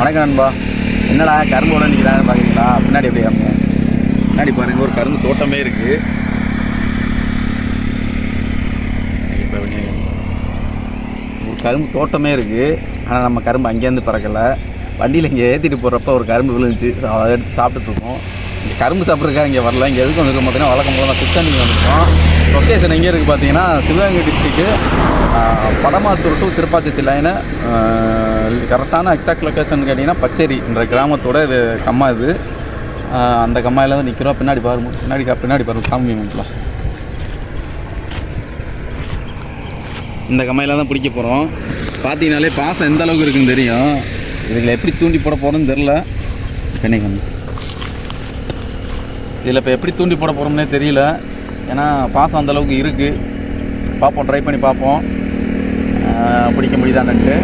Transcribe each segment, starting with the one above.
வணக்கம் நண்பா. என்னடா கரும்போட நிற்கிறாங்க பார்க்குறீங்களா பின்னாடி எப்படி காமிங்க பின்னாடி பாருங்க ஒரு கரும்பு தோட்டமே இருக்குது ஒரு கரும்பு தோட்டமே இருக்குது ஆனால் நம்ம கரும்பு அங்கேருந்து பறக்கலை. வண்டியில் இங்கே ஏற்றிட்டு போகிறப்ப ஒரு கரும்பு விழுந்துச்சு. அதை எடுத்து சாப்பிட்டுட்ருக்கோம். இங்கே கரும்பு சாப்பிட்றக்கா இங்கே வரல. இங்கே எதுக்கு வந்துருக்கோம் பார்த்தீங்கன்னா வழக்கம் போல கிருஷ்ணகிரி வந்திருக்கோம். லொக்கேஷன் எங்கே இருக்குது பார்த்தீங்கன்னா Sivaganga district Padamathur to Tirupathi line கரெக்டான எக்ஸாக்ட் லொக்கேஷன் கேட்டிங்கன்னா பச்சேரி என்ற கிராமத்தோட இது கம்மா இது. அந்த கம்மாயில் தான் நிற்கிறோம் பின்னாடி பாருங்க. பின்னாடி பின்னாடி பாருங்க. சாமி மட்டும் இந்த கம்மாயில் தான் பிடிக்க போகிறோம் பார்த்தீங்கனாலே பாசம் எந்த அளவுக்கு இருக்குன்னு தெரியும். இதில் எப்படி தூண்டி போட போகிறோன்னு தெரில என்ன இதில் இப்போ எப்படி தூண்டி போட போகிறோம்னே தெரியல. ஏன்னா பாசம் அந்த அளவுக்கு இருக்குது பார்ப்போம் ட்ரை பண்ணி பார்ப்போம் பிடிக்க முடியுதான்ட்டு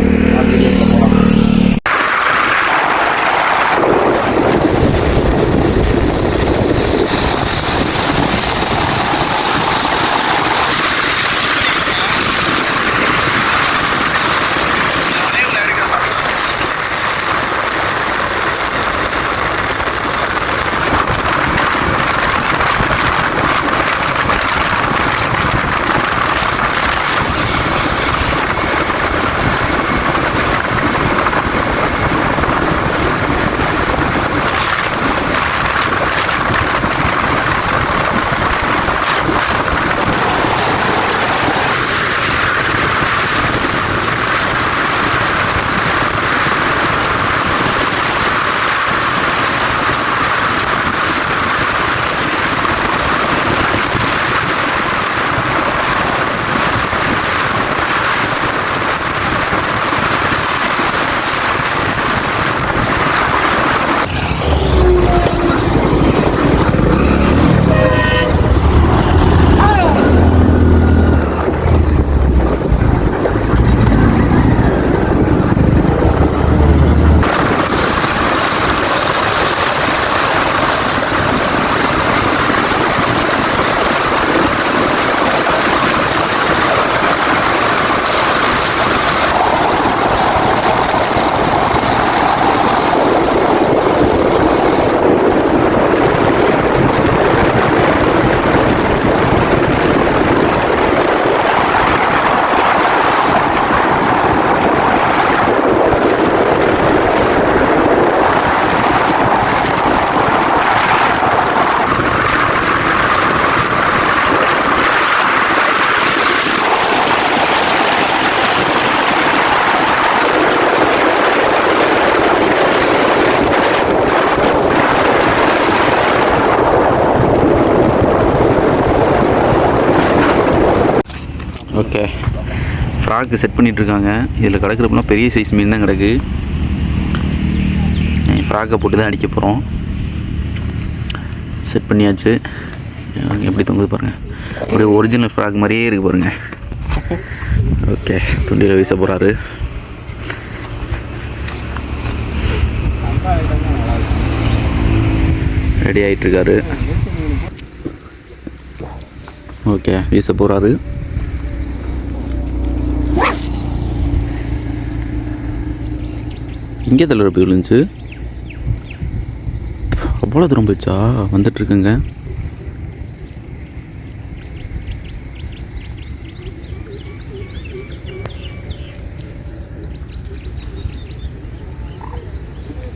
ஃப்ராக்கு செட் பண்ணிகிட்ருக்காங்க இதில் கிடக்கிறப்பெல்லாம் பெரிய சைஸ் மீன் தான் கிடக்கு. ஃப்ராக்கை போட்டு தான் அடிக்க போகிறோம் செட் பண்ணியாச்சு. எப்படி தொங்குது பாருங்கள் அப்படியே ஒரிஜினல் ஃப்ராக் மாதிரியே இருக்கு பாருங்கள் ஓகே துண்டியில் வீச போகிறாரு ரெடி ஆகிட்டுருக்காரு ஓகே வீச போகிறாரு இங்கே தள்ளு போய் விழுந்துச்சு அவ்வளோ தூரம் போயிடுச்சா? வந்துட்டுருக்குங்க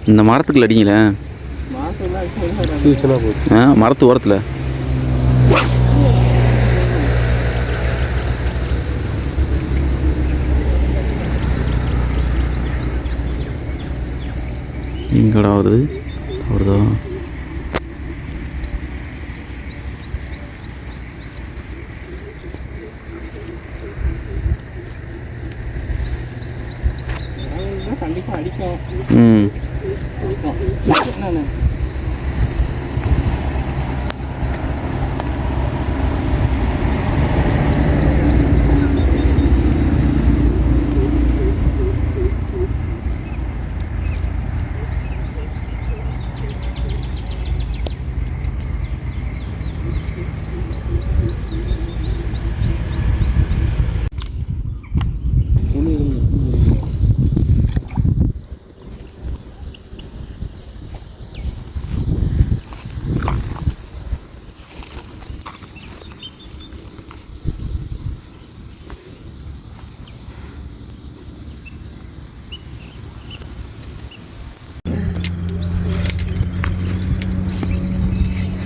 இந்த மரத்துக்குள்ள அடிங்களேன் ஆ மரத்து ஓரத்தில். எங்கடா வருது வருதா ம்.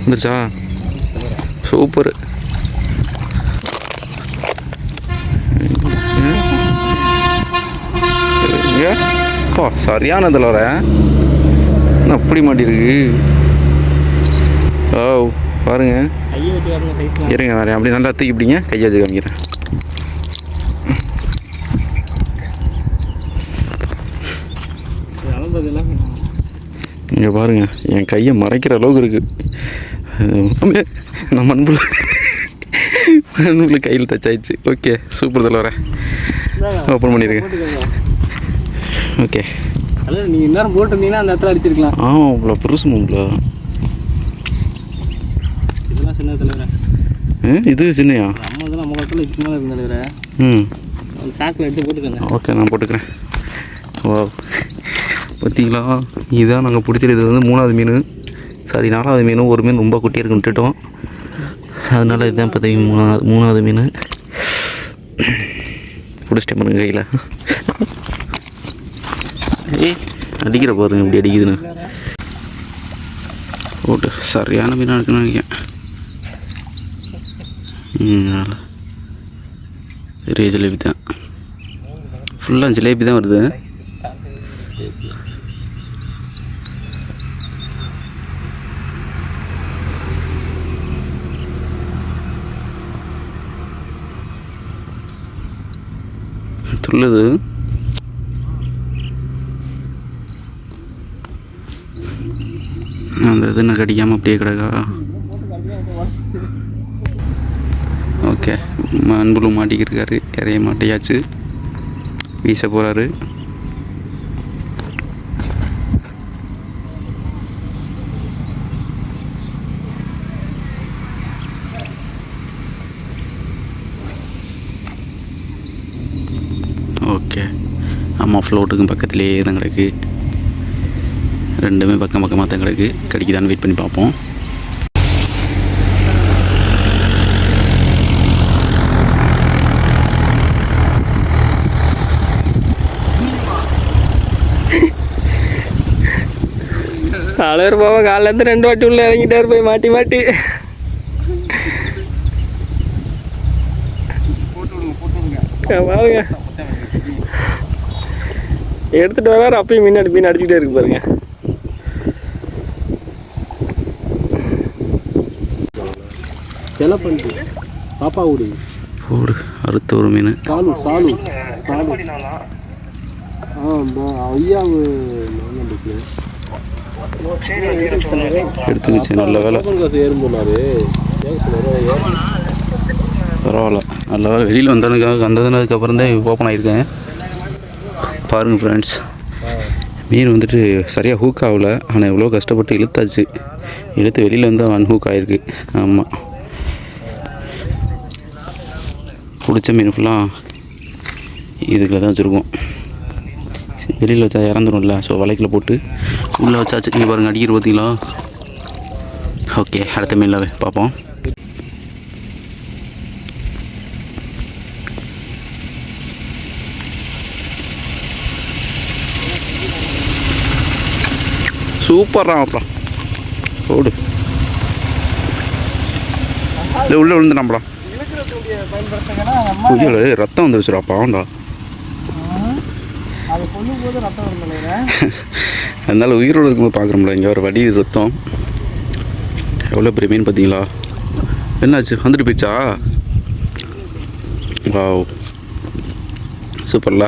வந்துருச்சா? சூப்பர். அப்பா சரியான வர. என்ன அப்படி மாட்டிருக்கு ஓ பாருங்க. இருங்க வரேன் அப்படி நல்லா தூக்கி பிடிங்க. கையை வச்சு காமிக்கிறேன். இங்கே பாருங்க என் கையை மறைக்கிற அளவுக்கு இருக்குது நான் மண்புல மண்புல கையில் டச் ஆயிடுச்சு. ஓகே சூப்பர் தலைவர. ஓப்பன் போட்டுக்கோங்க. ஓகே அல்ல நீங்கள் இந்நேரம் போட்டிருந்தீங்கன்னா அந்த இடத்துல அடிச்சிருக்கலாம். ஆ இவ்வளோ பெருசு மாப்பிள இதெல்லாம் சின்ன தலைவர. இது சின்னையா? நம்ம தான் நம்ம இடத்துல இதுக்கு மேலே இருந்த தலைவர. ம். சாக்கில் எடுத்து போட்டுக்கோங்க. ஓகே நான் போட்டுக்கிறேன். ஓ பார்த்தீங்களா? இதுதான் நாங்கள் பிடிச்சது. இது வந்து மூணாவது மீன். சாரி நாலாவது மீனும் ஒரு மீன் ரொம்ப குட்டியாக இருக்குன்னு விட்டுட்டோம். அதனால இதுதான் பார்த்தீங்க மூணாவது மூணாவது மீன். பிடிச்சிட்டே பாருங்க கையில். ஏய் அடிக்கிற பாருங்க இப்படி அடிக்குதுன்னு. ஓட்டு சரியான மீனாக இருக்குன்னு நினைக்கிறேன். பெரிய ஜிலேபி தான். ஃபுல்லாக ஜிலேபி தான் வருது. துள்ளுது அந்த இது கடிக்காமல் அப்படியே கிடக்கா? ஓகே. அன்புலு மாட்டிக்கிருக்காரு இறைய மாட்டையாச்சு. வீச போகிறாரு ஓகே அம்மா ஃப்ளோட்டுக்கும் பக்கத்துலேயே தான் கிடக்கு. ரெண்டுமே பக்கம் பக்கமாக தான் கிடக்கு. கடிக்குதான்னு வெயிட் பண்ணி பார்ப்போம். தலைவர் பாவா காலையிலேருந்து ரெண்டு வாட்டி உள்ள இறங்கிட்டார் போய் மாட்டி மாட்டி. பாருங்க எடுத்துட்டு வராரு அப்பயும் மீன் அடி மீன் அடிச்சுக்கிட்டே இருக்கு பாருங்க. செலப்பண்டி பாப்பா ஊடி ஒரு அறுத்த ஒரு மீன். சாலு சாலு சாலு. எடுத்துக்கிச்சு நல்ல வேலை. பரவாயில்ல நல்ல வேலை. வெளியில் வந்ததுக்காக வந்ததுனதுக்கப்புறம் தான் ஓப்பன் ஆகியிருக்கேன் பாருங்கள் ஃப்ரெண்ட்ஸ் மீன் வந்துட்டு சரியாக ஹூக் ஆகல. ஆனால் எவ்வளோ கஷ்டப்பட்டு இழுத்தாச்சு. இழுத்து வெளியில் வந்து ஒன் ஹூக் ஆகிருக்கு ஆமாம் பிடிச்ச மீன் ஃபுல்லாக இதுக்குள்ள தான் வச்சுருக்கோம். வெளியில் வச்சா இறந்துரும்ல. ஸோ வலைக்குள்ள போட்டு உள்ளே வச்சாச்சு. இங்கே பாருங்கள் அடிக்கிற பார்த்தீங்களா? ஓகே அடுத்த மீனில் பார்ப்போம் சூப்பர்ரா அப்புறம் ஓடு. இல்லை உள்ளே விழுந்துட்டான்ப்பா. புரியல ரத்தம் வந்துருச்சுடா பாவண்டா அதனால உயிரோடு இருக்கும்போது பார்க்குறோம்ல இங்கே ஒரு வடி ரத்தம். எவ்வளோ பெரிய மீன் பார்த்தீங்களா? என்னாச்சு? வந்துட்டு போயிடுச்சா? வாவ். சூப்பர்ல.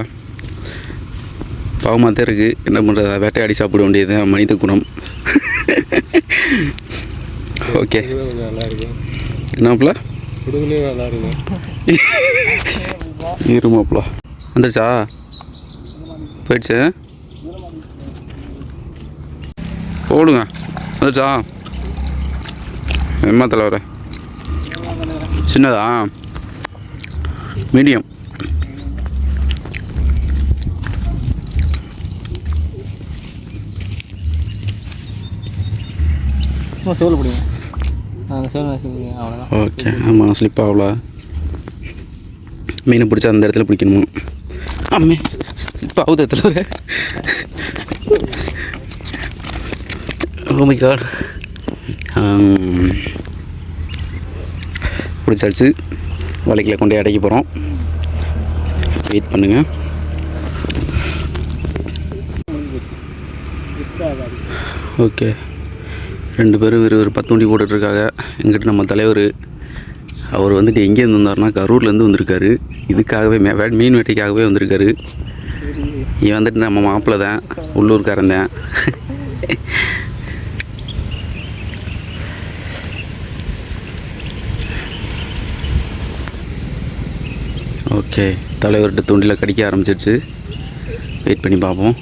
பாவமாக தான் இருக்குது என்ன பண்ணுறது வேட்டையாடி சாப்பிட வேண்டியது மனித குணம். ஓகே. நல்லா இருக்கு என்னப்ல நல்லா வந்துருச்சா? போயிடுச்சு. போடுங்க. வந்துருச்சா? எம்மா தலைவர. சின்னதா? மீடியம். சும்மா சோல் பிடிங்க. அந்த சோல் அவ்வளோதான் ஓகே ஆமாம் ஸ்லிப் ஆகலா. மீனை பிடிச்சா அந்த இடத்துல பிடிக்கணுமா? ஆமே ஸ்லிப் ஆகுது இடத்துல. ஓ மை காட் பிடிச்சாச்சு. வலைக்கில் கொண்டு போய் அடைக்க போகிறோம் வெயிட் பண்ணுங்கள் ஓகே ரெண்டு பேரும் ஒரு ஒரு பத்து வண்டி போட்டுட்ருக்காங்க. எங்கிட்ட நம்ம தலைவர் அவர் வந்துட்டு எங்கேருந்து வந்தார்னா கரூர்லேருந்து வந்திருக்காரு. இதுக்காகவே மே மீன் வேட்டைக்காகவே வந்திருக்காரு. இவன் வந்துட்டு நம்ம மாப்பிள்ளை தான் உள்ளூர்காரன் தான். ஓகே தலைவர்கிட்ட தூண்டில் கடிக்க ஆரம்பிச்சிருச்சு. வெயிட் பண்ணி பார்ப்போம்.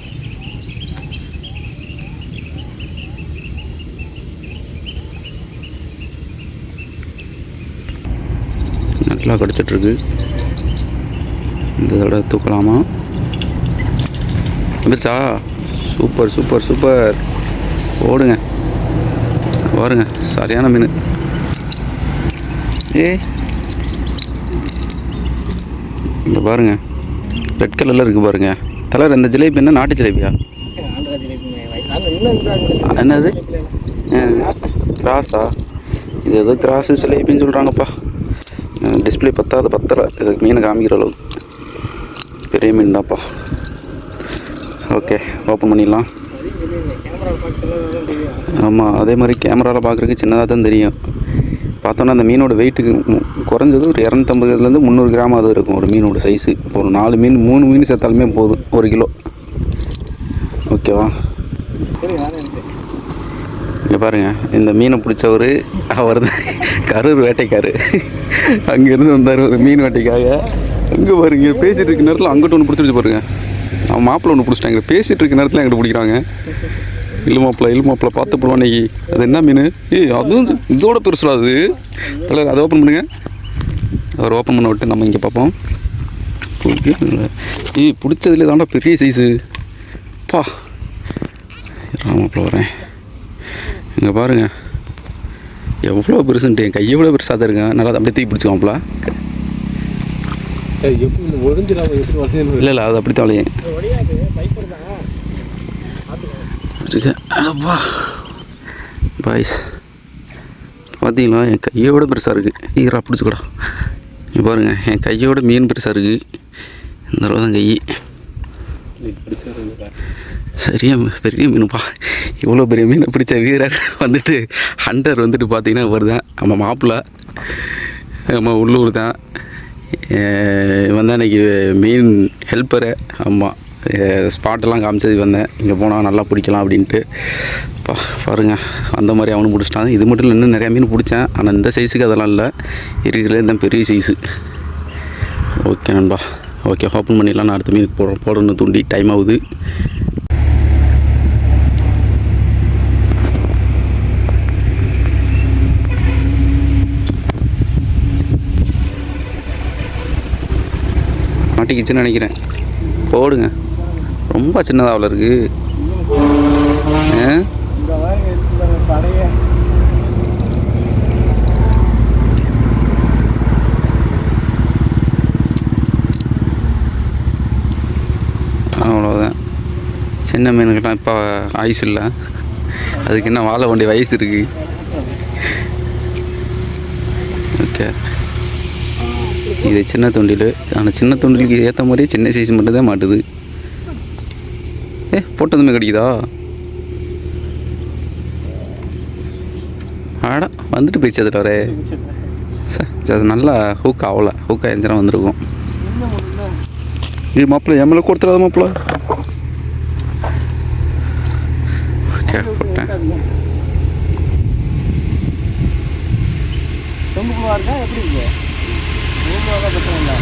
நல்லா கிடச்சிட்ருக்கு. இந்த தடவை தூக்கலாமா? வந்துருச்சா சூப்பர் சூப்பர் சூப்பர். ஓடுங்க. பாருங்க சரியான மீன். ஏ இந்த பாருங்க. ரெட் கலரில் இருக்குது பாருங்க. தலைவர் இந்த ஜிலேபி என்ன? நாட்டு ஜிலேபியா? என்னது? கிராஸா? இது ஏதோ கிராஸு ஜிலேபின்னு சொல்கிறாங்கப்பா டிஸ்பிளே பத்தாது பத்தலை. இதுக்கு மீனை காமிக்கிற அளவு பெரிய மீன் தான்ப்பா. ஓகே ஓப்பன் பண்ணிடலாம். ஆமாம் அதே மாதிரி கேமராவில் பார்க்குறதுக்கு சின்னதாக தான் தெரியும். பார்த்தோன்னா அந்த மீனோட வெயிட்டுக்கு குறைஞ்சது ஒரு இரநூத்தம்பதுலேருந்து முந்நூறு கிராம் அது இருக்கும் ஒரு மீனோட சைஸு ஒரு நாலு மீன் மூணு மீன் சேர்த்தாலுமே போதும் ஒரு கிலோ. ஓகேவா இங்கே பாருங்கள் இந்த மீனை பிடிச்சவர் அவர் தான் கரூர் வேட்டைக்காரு. அங்கேருந்து வந்தார் ஒரு மீன் வேட்டைக்காக. அங்கே பாருங்க பேசிகிட்டு இருக்க நேரத்தில் அங்கிட்ட ஒன்று பிடிச்சிருச்சு பாருங்க. அவன் மாப்பிள்ளை ஒன்று பிடிச்சிட்டாங்க. பேசிகிட்டு இருக்க நேரத்தில் எங்கிட்ட பிடிக்கிறாங்க. இல்லு மாப்பிள்ள இல்லு மாப்பிள்ள பார்த்து போடுவான் அன்னைக்கு அது என்ன மீன்? ஏய் அதுவும் இதோட பெருசுல அது. தலைவர் அதை ஓப்பன் பண்ணுங்கள் அவர் ஓப்பன் பண்ண விட்டு நம்ம இங்கே பார்ப்போம். ஏய் பிடிச்சதுல தாண்டா பெரிய சைஸு பா. மாப்பிள்ள வரேன். இங்கே பாருங்க. எவ்வளோ பெருசுன்ட்டு என் கை எவ்வளோ பெருசாக தான் இருக்கேன் நல்லா அப்படியே தூக்கி வளையணும் இல்லை இல்லை அது அப்படி பிடிச்சிக்க அப்பா. பாய்ஸ் பார்த்தீங்களா என் கையோட பெருசாக இருக்குது ஈரா பிடிச்சிக்கூடா. பாருங்கள் என் கையோட மீன் பெருசாக இருக்குது இந்த அளவு தான் கை சரியா பெரிய மீனுப்பா. இவ்வளோ பெரிய மீனை பிடிச்ச வீரர் வந்துட்டு ஹண்டர் வந்துட்டு பார்த்தீங்கன்னா இவர் தான் நம்ம மாப்பிள்ளை நம்ம உள்ளூர் தான். வந்தேன் அன்றைக்கி மீன் ஹெல்ப்பரு ஆமாம் ஸ்பாட்டெல்லாம் காமிச்சது வந்தேன் இங்கே போனால் நல்லா பிடிக்கலாம் அப்படின்ட்டு. பா பாருங்க அந்த மாதிரி அவனும் பிடிச்சிட்டான். இது மட்டும் இல்லை இன்னும் நிறையா மீன் பிடிச்சேன். ஆனால் இந்த சைஸுக்கு அதெல்லாம் இல்லை. இருக்கிறதுல இந்த பெரிய சைஸு ஓகே நண்பா. ஓகே ஓப்பன் பண்ணிடலாம். நான் அடுத்த மீன் போடுறோம் போடணும்னு தூண்டி. டைம் ஆகுது. மாட்டிக்கிச்சுன்னு நினைக்கிறேன். போடுங்க. ரொம்ப சின்னதாவில் இருக்கு. அவ்வளோதான் சின்ன மீனுக்கெல்லாம் இப்போ ஆயுஸ் இல்லை. அதுக்கு என்ன வாழ வேண்டிய வயசு இருக்குது இது சின்ன தொண்டில். ஆனால் சின்ன தொண்டிலுக்கு ஏற்ற மாதிரியே சின்ன சைஸ் மட்டும் தான் மாட்டுது. ஏ போட்டதுமே கிடைக்குதா? ஆடா வந்துட்டு போயிடுச்சு அதில் வரே அது நல்லா ஹூக் ஆகலை. ஹூக் ஆயிருந்துச்சுன்னா வந்திருக்கும். இது மாப்பிள்ள என் மேலே கொடுத்துடாத மாப்பிள்ள ஓகே போட்டேன். எப்படி தொங்குக்குள்ளா பிரச்சனை இல்லை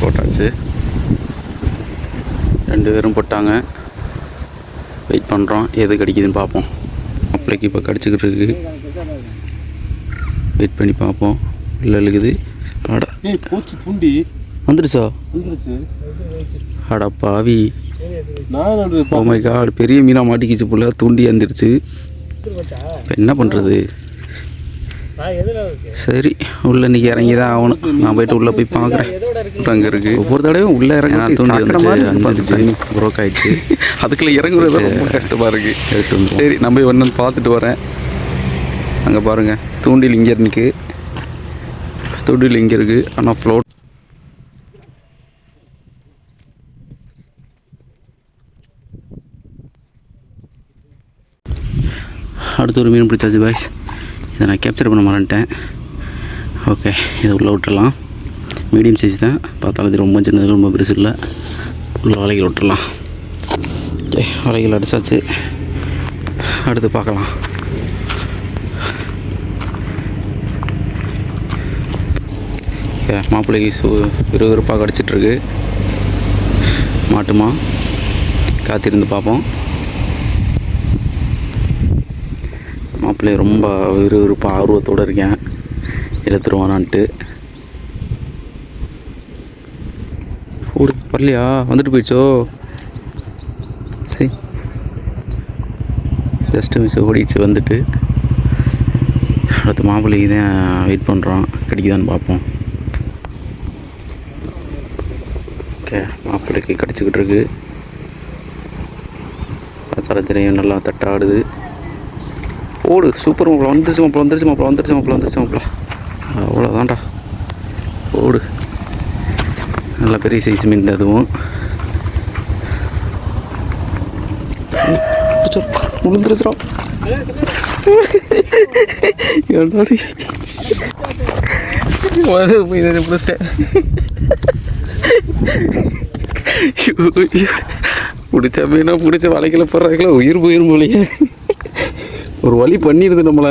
போட்டாச்சு. ரெண்டு பேரும் போட்டாங்க. வெயிட் பண்ணுறோம் எது கிடைக்குதுன்னு பார்ப்போம். மாப்பிள்ளைக்கு இப்போ கடிச்சிக்கிட்டு இருக்கு. வெயிட் பண்ணி பார்ப்போம். இல்லை இருக்குது அடா. போச்சு தூண்டி. வந்துடுச்சா? வந்துருச்சு. அடா பாவி. நான் நடு ஓ மை காட் பெரிய மீனாக மாட்டிக்கிச்சு புள்ள தூண்டி வந்துடுச்சு இப்போ என்ன பண்ணுறது சரி உள்ளே இன்னைக்கு இறங்கி தான் ஆகணும். நான் போயிட்டு உள்ளே போய் பார்க்குறேன் அங்கே இருக்குது ஒவ்வொரு தடவையும் உள்ளே இறங்கி தூண்டி வந்துச்சு ப்ரோக் ஆயிடுச்சு. அதுக்குள்ளே இறங்குறது தான் ரொம்ப கஷ்டமாக இருக்குது சரி நம்ம போய் ஒன்று பார்த்துட்டு வரேன். அங்கே பாருங்கள் தூண்டில் இங்கே இருக்கு. தூண்டில் இங்கே இருக்குது ஆனால் ஃப்ளோட் அடுத்து ஒரு மீன் பிடிச்சாச்சு பாய்ஸ் இதை நான் கேப்சர் பண்ண மறந்துட்டேன் ஓகே இதை உள்ளே விட்டுறலாம். மீடியம் சைஸ் தான். பார்த்தாலும் இது ரொம்ப சின்னது ரொம்ப பெருசு இல்லை. உள்ள வலைகள் விட்டுறலாம். ஓகே வலைகள் அடிச்சாச்சு. அடுத்து பார்க்கலாம். மாப்பிள்ளைக்கு சு விறுவிறுப்பாக கடிச்சிட்ருக்கு மாட்டுமா? காத்திருந்து பார்ப்போம். மாப்பிள்ளைய ரொம்ப விறுவிறுப்பாக ஆர்வத்தோடு இருக்கேன். இழுத்துருவானான்ட்டு. ஓடு வரலையா? வந்துட்டு போயிடுச்சோ? சரி. ஜஸ்ட்டு மிஸ் ஓடிடுச்சு வந்துட்டு. அடுத்து மாப்பிள்ளைக்கு தான் வெயிட் பண்ணுறோம் கிடைக்குதான்னு பார்ப்போம். ஓகே மாப்பிள்ளைக்கு கிடச்சிக்கிட்டு இருக்கு. பார்த்தாலும் தெரியும் நல்லா தட்டாடுது. ஓடு சூப்பர் மாப்பிள வந்துருச்சு மாப்பிள வந்துருச்சு மாப்பிள வந்துருச்சு மாப்பிள வந்துருச்சு மாப்பிள அவ்வளோதான்டா ஓடு. நல்ல பெரிய சைஸ் மீன் அதுவும். விழுந்துருச்சுடா என்னடி? இதை பிடிச்சிட்டேன். பிடிச்ச மீனா பிடிச்ச வலைகளை போடுறாங்களா உயிர் போயிரும் போலையே. ஒரு வழி பண்ணிடுது நம்மளை.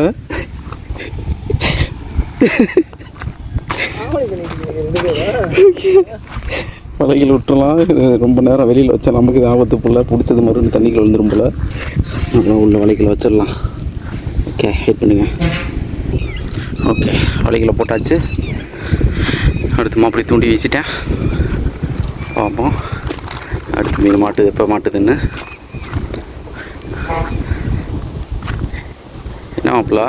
வலைகள் விட்டுறலாம். ரொம்ப நேரம் வெளியில் வச்சா நமக்கு ஆபத்து போல. பிடிச்சது மறுபடியும் தண்ணிக்குள்ள விழுந்துரும் போல. அப்புறம் உள்ள வலைகளை வச்சிடலாம். ஓகே வெயிட் பண்ணுங்கள் ஓகே வலைகளை போட்டாச்சு. அடுத்து மாப்பிளை தூண்டி வச்சுட்டேன் பார்ப்போம் அடுத்து மீன் மாட்டுது எப்போ மாட்டுதுன்னு. என்ன மாப்பிள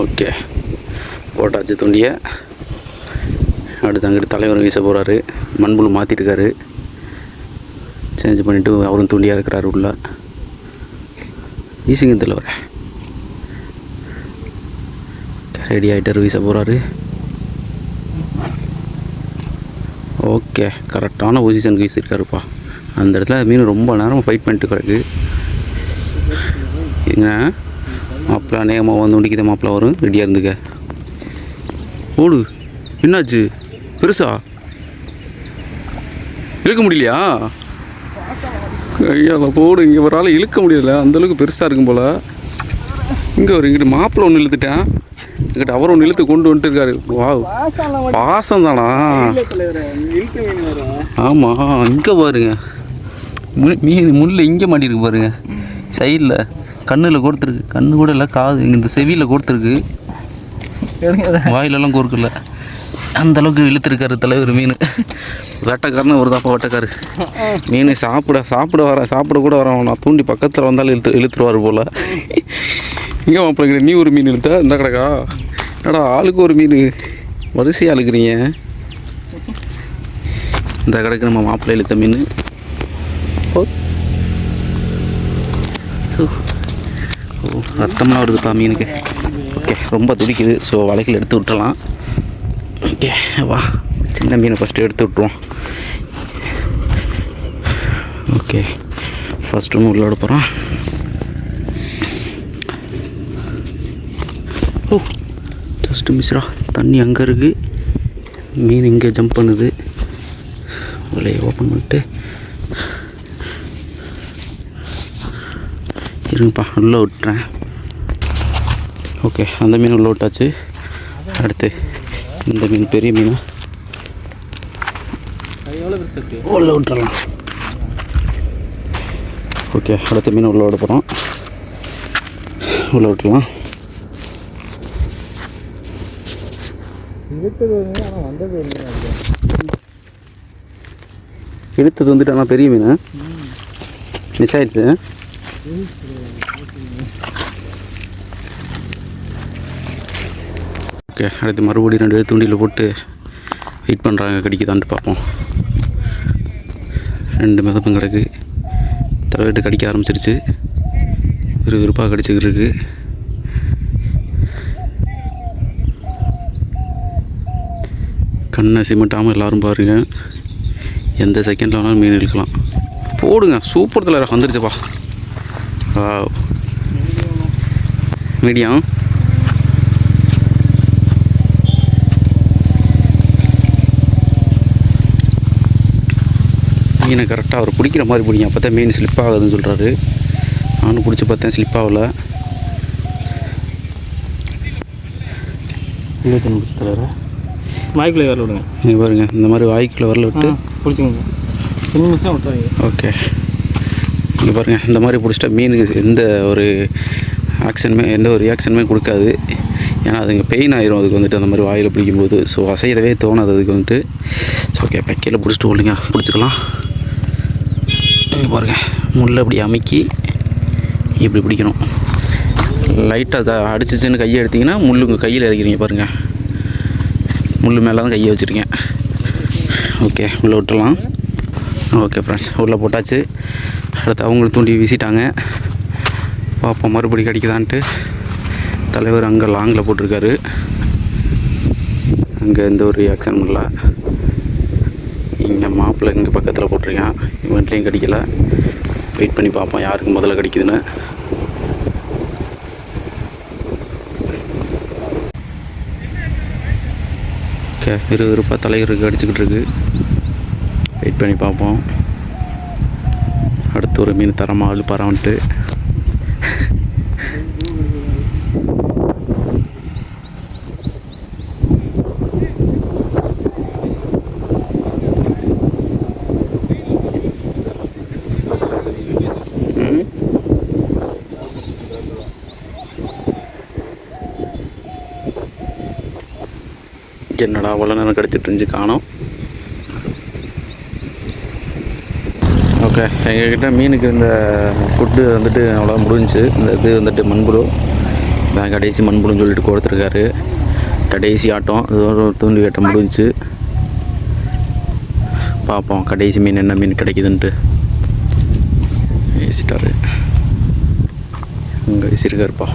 ஓகே போட்டாச்சு தூண்டியை. அடுத்து அங்கிட்டு தலைவர் வீச போகிறாரு மண்புழு மாற்றிருக்காரு சேஞ்ச் பண்ணிவிட்டு அவரும் தூண்டியாக இருக்கிறார் உள்ள. வீசுங்க தலைவர். ரெடி ஆகிட்டார் வீச போகிறாரு ஓகே கரெக்டான பொசிஷனுக்கு வீசியிருக்காருப்பா அந்த இடத்துல மீன் ரொம்ப நேரம் ஃபைட் பண்ணிட்டு கிடக்கு. ஏங்க மாப்பிள நேகமாக வந்து முடிக்கிற மாப்பிள வரும் ரெடியாக இருந்துக்க. ஓடு என்னாச்சு? பெருசா? இழுக்க முடியலையா? ஐயா போடு இங்கே ஒரு ஆள் இழுக்க முடியல. அந்தளவுக்கு பெருசாக இருக்கும் போல். இங்கே ஒரு இங்கிட்டு மாப்பிள்ளை ஒன்று இழுத்துட்டேன். இங்கிட்ட அவர் ஒன்று இழுத்து கொண்டு வந்துட்டு இருக்காரு. வாவ். பாசம் தானா ஆமாம் இங்கே பாருங்க. மீன் முள் இங்கே மாட்டிருக்கு பாருங்க. சைடில் கண்ணில் கொடுத்துருக்கு கண்ணு கூட இல்லை காது. இந்த செவியில் கொடுத்துருக்கு வாயிலெல்லாம் கோர்க்கல. அந்த அளவுக்கு இழுத்துருக்காரு தலைவர் மீன். வேட்டைக்காரனு ஒரு தாப்பா வேட்டைக்காரு. மீன் சாப்பிட சாப்பிட வர சாப்பிட கூட வர நான் தூண்டி பக்கத்தில் வந்தாலும் இழுத்து இழுத்துருவார் போல். இங்கே மாப்பிள்ளைங்க நீ ஒரு மீன் இழுத்த? இந்த கிடக்கா? என்னடா ஆளுக்கு ஒரு மீன். வரிசையாக இழுக்கிறீங்க. இந்த கடைக்கு நம்ம மாப்பிள்ளை இழுத்த மீன். ஓ ஓ, ரத்தம்லாம் வருதுப்பா மீனுக்கு ஓகே ரொம்ப துடிக்குது. ஸோ வலைகள் எடுத்து விட்டுலாம் ஓகே வா. சின்ன மீனை ஃபஸ்ட்டு எடுத்து விட்ருவோம் ஓகே ஃபஸ்ட்டு ஒன்று உள்ளோட போகிறோம் ஓ ஜஸ்ட்டு மிஸ்ரா தண்ணி அங்கே இருக்குது மீன் இங்கே ஜம்ப் பண்ணுது. வலையை ஓப்பன் பண்ணிட்டு. இருங்கப்பா உள்ளே விட்டுறேன். ஓகே அந்த மீன் உள்ள விட்டாச்சு. அடுத்து இந்த மீன் பெரிய மீன். உள்ள விட்டுறலாம். ஓகே அடுத்த மீன் உள்ள விட போகிறோம் உள்ள விட்டுலாம் இழுத்தது வந்துட்டு ஆனால் பெரிய மீன்? மிஸ் ஆயிடுச்சு ஓகே அடுத்து மறுபடியும் ரெண்டு தூண்டியில் போட்டு வெயிட் பண்ணுறாங்க கடிக்குதான்ட்டு பார்ப்போம். ரெண்டு மிதப்பும் கிடக்கு தலைவெட்டு கடிக்க ஆரம்பிச்சிருச்சு. விறுவிறுப்பாக கடிச்சிக்கிட்டு இருக்கு. கண்ணை சிமெண்ட்டாமல் எல்லோரும் பாருங்கள் எந்த செகண்டில் வேணாலும் மீன் இழுக்கலாம். போடுங்க சூப்பர் தலைவர் வந்துருச்சுப்பா. மீடியம் மீனை கரெக்டாக அவர் பிடிக்கிற மாதிரி பிடிங்க. அப்போ தான் மீன் ஸ்லிப் ஆகுதுன்னு சொல்கிறாரு நானும் பிடிச்சி பார்த்தேன் ஸ்லிப் ஆகல. இருபத்தி முடிச்சு தலைவர் மாய்க்குள்ளே வரல விடுங்க. இங்கே பாருங்க இந்த மாதிரி வாய்க்குள்ள வரல விட்டு. பிடிச்சிங்க சின்ன நிமிஷம் விட்டுறாங்க ஓகே இங்கே பாருங்கள் இந்த மாதிரி பிடிச்சிட்டா மீனுக்கு எந்த ஒரு ஆக்ஷனுமே எந்த ஒரு ரியாக்ஷனுமே கொடுக்காது. ஏன்னா அதுங்க பெயின் ஆயிரும். அதுக்கு வந்துட்டு அந்த மாதிரி வாயில் பிடிக்கும்போது. ஸோ அசையவே தோணாது அதுக்கு வந்துட்டு. ஸோ ஓகே பக்கையில் கீழே பிடிச்சிட்டு விடுங்க பிடிச்சிக்கலாம். இங்கே பாருங்கள் முள்ளை அப்படி அமைக்கி இப்படி பிடிக்கணும். லைட்டாக அதை அடிச்சிச்சுன்னு கையை எடுத்தீங்கன்னா முள் உங்கள் கையில் இறக்கிறீங்க பாருங்கள் முள் மேலே தான் கையை வச்சுருக்கேன் ஓகே உள்ளே விட்டுலாம் ஓகே ஃப்ரெண்ட்ஸ் உள்ளே போட்டாச்சு. அடுத்து அவங்களும் தூண்டி வீசிட்டாங்க. பார்ப்போம் மறுபடி கிடைக்குதான்ட்டு. தலைவர் அங்கே லாங்கில் போட்டிருக்காரு. அங்கே எந்த ஒரு ரியாக்ஷனும் இல்லை. இங்கே மாப்பிள்ளை இங்கே பக்கத்தில் போட்டிருக்கேன். இவன்ட்லேயும் கிடைக்கல. வெயிட் பண்ணி பார்ப்போம் யாருக்கு முதல்ல கிடைக்குதுன்னு. ஓகே விறுவிறுப்பாக தலைவருக்கு அடிச்சுக்கிட்டு இருக்கு. வெயிட் பண்ணி பார்ப்போம் ஒரு மீன் தரமாக அழுப்பாரான்ட்டு என்னடா அவ்வளோ நேரம் கிடச்சிட்டு இருந்துச்சு காணோம். ஓகே. எங்கக்கிட்ட மீனுக்கு இந்த ஃபுட்டு வந்துட்டு அவ்வளோ முடிஞ்சு இந்த இது வந்துட்டு மண்புழு. நான் கடைசி மண்புழுன்னு சொல்லிட்டு கொடுத்துருக்காரு. கடைசி ஆட்டம். இது ஒரு தூண்டி வேட்டை முடிஞ்சு பார்ப்போம். கடைசி மீன் என்ன மீன் கிடைக்குதுன்ட்டு. வீசிட்டாரு அங்கே வீசியிருக்காருப்பா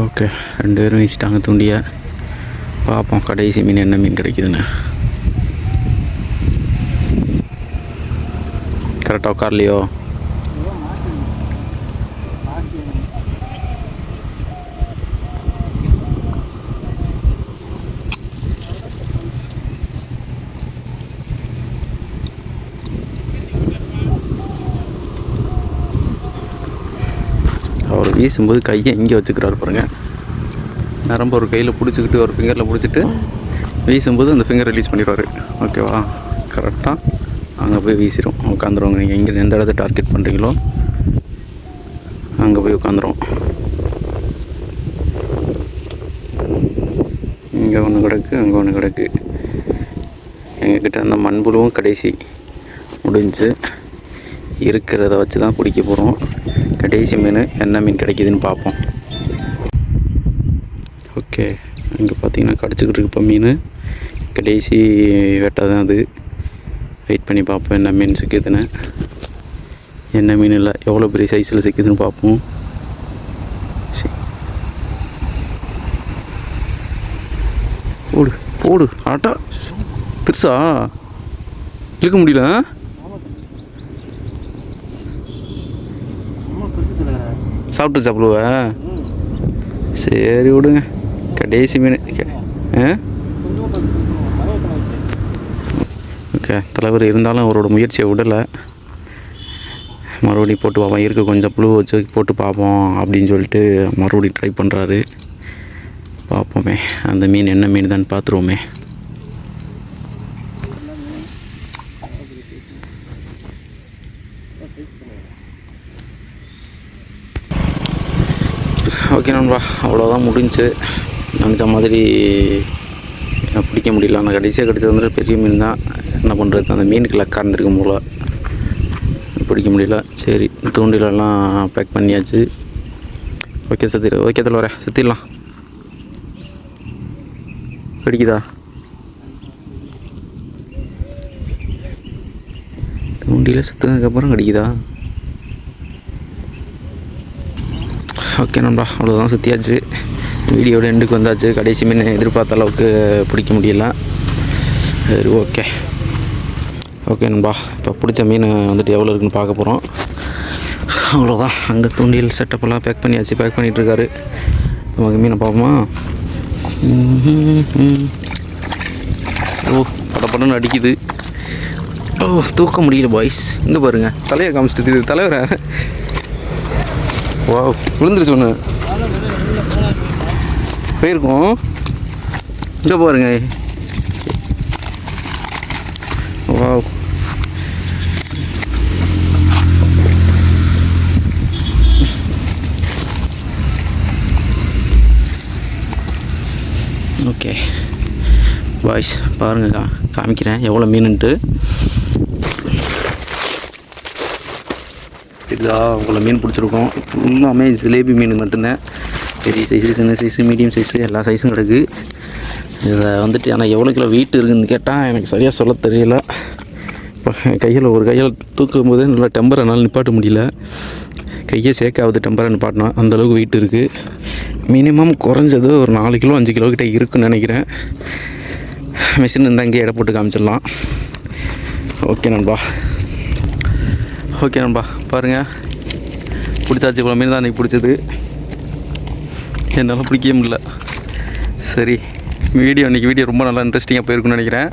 ஓகே ரெண்டு பேரும் வீசிட்டாங்க தூண்டிய. பார்ப்போம் கடைசி மீன் என்ன மீன் கிடைக்குதுன்னு. கரெக்டாக உட்கார்லையோ அவர் வீசும்போது கையை இங்கே வச்சுக்கிறாரு பாருங்கள் நரம்பு ஒரு கையில் பிடிச்சிக்கிட்டு ஒரு ஃபிங்கரில் பிடிச்சிட்டு வீசும்போது அந்த ஃபிங்கர் ரிலீஸ் பண்ணிடுவார். ஓகேவா கரெக்டாக அங்கே போய் வீசிடும் உட்காந்துருவாங்க. நீங்கள் எங்கே எந்த இடத்த டார்கெட் பண்ணுறீங்களோ அங்கே போய் உட்காந்துரும். இங்கே ஒன்று கிடக்கு அங்கே ஒன்று கிடக்கு. எங்கக்கிட்ட அந்த மண்புழுவும் கடைசி முடிஞ்சு. இருக்கிறத வச்சு தான் பிடிக்க போகிறோம் கடைசி மீன் என்ன மீன் கிடைக்குதுன்னு பார்ப்போம். ஓகே இங்கே பார்த்தீங்கன்னா கிடச்சிக்கிட்டு இருக்கப்போ மீன். கடைசி வேட்டை தான் அது. வெயிட் பண்ணி பார்ப்போம் என்ன மீன் சிக்குதுன்னு. என்ன மீன் இல்லை எவ்வளோ பெரிய சைஸில் சிக்குதுன்னு பார்ப்போம். சரி. போடு போடு ஆட்டா. பெருசா? இழுக்க முடியல ஆ? சாப்பிட்டு சாப்பிடுவ? சரி விடுங்க. கடைசி மீன். ஆ? ஓகே தலைவர் இருந்தாலும் அவரோட முயற்சியை விடலை. மறுபடியும் போட்டு பார்ப்போம் இருக்க கொஞ்சம் புழு வச்சு போட்டு பார்ப்போம் அப்படின்னு சொல்லிட்டு மறுபடியும் ட்ரை பண்ணுறாரு பார்ப்போமே அந்த மீன் என்ன மீன் தான் பார்த்துருவோமே ஓகே நண்பா எல்லாம் முடிஞ்சு நினச்ச மாதிரி பிடிக்க முடியல. ஆனால் கடைசியாக கிடச்சது வந்துட்டு பெரிய மீன் தான். என்ன பண்ணுறது அந்த மீனுக்கு லக்காக போல். பிடிக்க முடியல. சரி தூண்டிலெல்லாம் பேக் பண்ணியாச்சு. ஓகே சுற்றி ஓகே தலை வரேன். சுற்றிடலாம் பிடிக்குதா? தூண்டியில் சுற்றுனதுக்கப்புறம் கிடைக்குதா? ஓகே நண்பா. அவ்வளோதான் சுற்றியாச்சு வீடியோட எண்டுக்கு வந்தாச்சு. கடைசி மீன் எதிர்பார்த்த அளவுக்கு பிடிக்க முடியல. சரி ஓகே ஓகே நண்பா. இப்போ பிடிச்ச மீன் வந்துட்டு எவ்வளோ இருக்குன்னு பார்க்க போகிறோம் அவ்வளோதான் அங்கே தூண்டில் செட்டப்பெல்லாம் பேக் பண்ணியாச்சு. பேக் பண்ணிகிட்ருக்காரு நமக்கு மீனை பார்ப்போமா? ஓ படப்படன்னு அடிக்குது. ஓ தூக்க முடியல பாய்ஸ் இங்கே பாருங்கள் தலையை காமிச்சிட்டு தலைவரை. வா விழுந்துருச்சு ஒன்று போயிருக்கோம். இங்கே பாருங்க. வா ஓகே. பாய்ஸ் பாருங்க கா காமிக்கிறேன். எவ்வளோ மீனுன்ட்டு. இதா உங்களை மீன் பிடிச்சிருக்கோம். ஃபுல்லாமே ஜிலேபி மீன் மட்டும்தான். பெரிய சைஸு சின்ன சைஸு மீடியம் சைஸு எல்லா சைஸும் கிடக்கு. இதை வந்துட்டு ஆனால் எவ்வளோ கிலோ வெயிட் இருக்குதுன்னு கேட்டால் எனக்கு சரியாக சொல்ல தெரியல. இப்போ கையில் ஒரு கையில் தூக்கும் போதே நல்லா டெம்பரை என்னால் நிப்பாட்ட முடியல. கையை சேர்க்காவது டெம்பரை நிப்பாட்டினா அந்தளவுக்கு வெயிட் இருக்குது மினிமம் குறைஞ்சது ஒரு நாலு கிலோ அஞ்சு கிலோ கிட்டே இருக்குன்னு நினைக்கிறேன். மிஷின் இருந்தால் அங்கேயே எடை போட்டு காமிச்சிடலாம். ஓகே நண்பா. ஓகே நண்பா. பாருங்கள் பிடிச்சாச்சு இவ்வளோ மீன் தான் அன்றைக்கி பிடிச்சது. என்னால் பிடிக்கவே முடியல. சரி வீடியோ இன்றைக்கி வீடியோ ரொம்ப நல்லா இன்ட்ரெஸ்டிங்காக போயிருக்குன்னு நினைக்கிறேன்.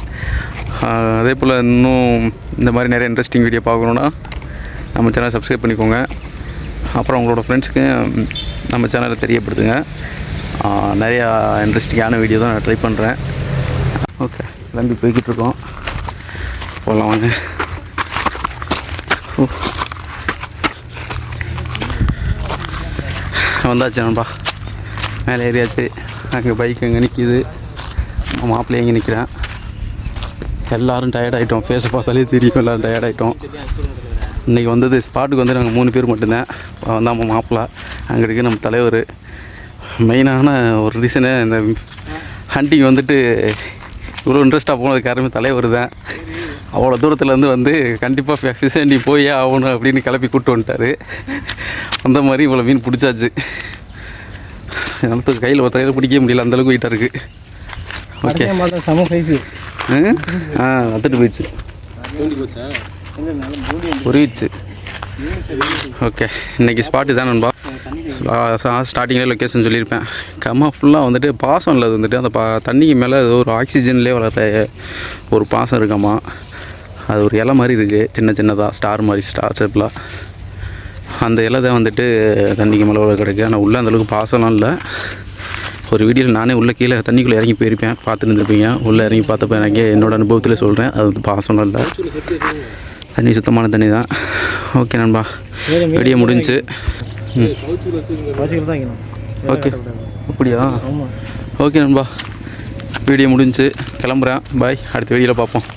அதே போல் இன்னும் இந்த மாதிரி நிறைய இன்ட்ரெஸ்டிங் வீடியோ பார்க்கணுன்னா நம்ம சேனலை சப்ஸ்கிரைப் பண்ணிக்கோங்க. அப்புறம் உங்களோட ஃப்ரெண்ட்ஸுக்கு நம்ம சேனலை தெரியப்படுத்துங்க. நிறையா இன்ட்ரெஸ்டிங்கான வீடியோ தான் நான் ட்ரை பண்ணுறேன் ஓகே கிளம்பி போய்கிட்டு இருக்கோம். போகலாம் வாங்க. ஓ. வந்தாச்சு நண்பா. மேலே ஏறியாச்சு. அங்கே பைக் அங்கே நிற்கிது மாப்பிள்ளை எங்கே நிற்கிறேன் எல்லோரும் டயர்ட் ஆகிட்டோம் ஃபேஸை பார்த்தாலே தெரியும். எல்லோரும் டயர்ட் ஆகிட்டோம் இன்றைக்கி வந்தது ஸ்பாட்டுக்கு வந்து நாங்கள் மூணு பேர் மட்டும்தான். இப்போ வந்து நம்ம மாப்பிள்ளை அங்கே இருக்க நம்ம தலைவர். மெயினான ஒரு ரீசனு இந்த ஹண்டிங் வந்துட்டு இவ்வளோ இன்ட்ரெஸ்ட்டாக போனதுக்கு காரணமே தலைவர் தான். அவ்வளோ தூரத்துலேருந்து வந்து கண்டிப்பாக ஃபிஷ் ஹண்டி போயே ஆகணும் அப்படின்னு கிளப்பி கூப்பிட்டு வந்துட்டாரு. அந்த மாதிரி இவ்வளோ மீன் பிடிச்சாச்சு. எனக்கு கையில் ஒரு கையில் பிடிக்கவே முடியல. அந்தளவுக்கு வெயிட்டாக இருக்குது ஓகே செம சைஸு ஆ? வந்துட்டு போயிடுச்சு. புரியிடுச்சு ஓகே இன்றைக்கி ஸ்பாட்டு தான் நண்பா. ஸ்டார்டிங்கில் லொக்கேஷன் சொல்லியிருப்பேன். கம்மா ஃபுல்லாக வந்துட்டு பாசம் இல்லை வந்துட்டு. அந்த பா தண்ணிக்கு மேலே ஏதோ ஒரு ஆக்சிஜன்லேயே வளர்த்த ஒரு பாசம் இருக்காம்மா அது ஒரு இலை மாதிரி இருக்குது சின்ன சின்னதாக ஸ்டார் மாதிரி ஸ்டார் ஷேப்பில் அந்த இலை தான் வந்துட்டு தண்ணிக்கு மேலே கிடக்கு. ஆனால் உள்ளே அந்தளவுக்கு பாசம்லாம் இல்லை. ஒரு வீடியோவில் நானே உள்ளே கீழே தண்ணிக்குள்ளே இறங்கி போயிருப்பேன். பார்த்துட்டு இருந்திருப்பீங்க. உள்ளே இறங்கி பார்த்தப்ப எனக்கு என்னோட அனுபவத்தில் சொல்கிறேன் அது வந்து பாசம்லாம் இல்லை. தண்ணி சுத்தமான தண்ணி தான். ஓகே நண்பா. வீடியோ முடிஞ்சு. ஓகே. அப்படியா? ஓகே நண்பா. வீடியோ முடிஞ்சு. கிளம்புறேன். பாய். அடுத்த வீடியோவில் பார்ப்போம்.